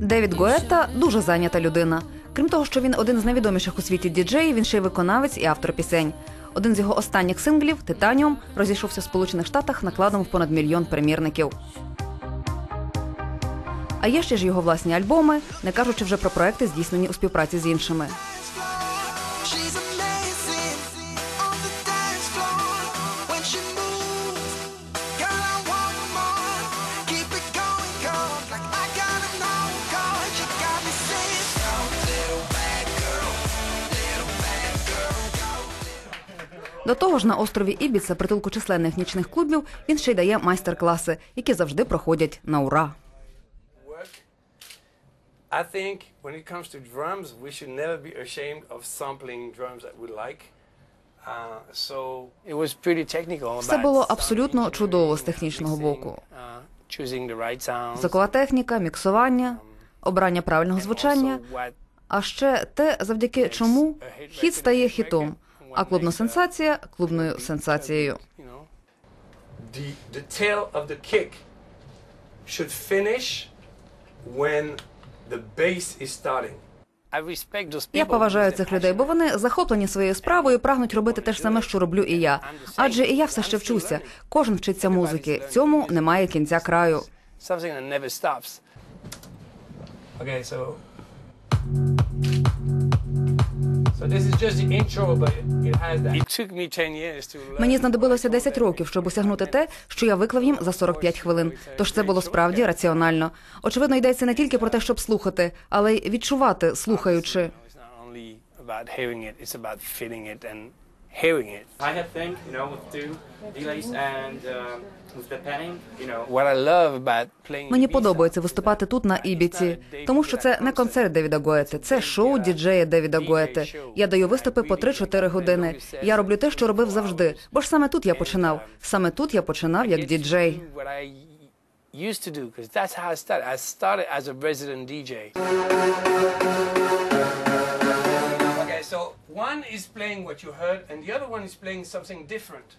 Девід Гоетта дуже зайнята людина. Крім того, що він один з найвідоміших у світі діджеїв, він ще й виконавець і автор пісень. Один з його останніх синглів Титаніум розійшовся в Сполучених Штатах накладом в понад мільйон примірників. А є ще ж його власні альбоми, не кажучи вже про проекти, здійснені у співпраці з іншими. До того ж, на острові Ібіца, притулку численних нічних клубів, він ще й дає майстер-класи, які завжди проходять на ура. I think when it comes to drums, we should never be ashamed of sampling drums that we like. Uh. Все було абсолютно чудово з технічного боку. Uh, sounds. Звукова техніка, міксування, обрання правильного звучання. А ще те, завдяки чому хіт стає хітом, а клубна сенсація клубною сенсацією. Я поважаю цих людей, бо вони захоплені своєю справою і прагнуть робити те ж саме, що роблю і я. Адже і я все ще вчуся. Кожен вчиться музики. Цьому немає кінця краю. Okay, so Мені знадобилося 10 років, щоб осягнути те, що я виклав їм за 45 хвилин. Тож це було справді раціонально. Очевидно, йдеться не тільки про те, щоб слухати, але й відчувати, слухаючи. About hearing it, it's about feeling it and hearing it. Hi-hat thing, you know, with two delays and uh, with the panning, you know. What I love about playing Мені подобається виступати тут на Ібіці, тому що це не концерт Девіда Гоети, це шоу діджея Девіда Гоети. Я даю виступи по 3-4 години. Я роблю те, що робив завжди. Бо ж саме тут я починав. Саме тут я починав як діджей. I used to do because that's how I started. I started as a resident DJ. So one is playing what you heard, and the other one is playing something different.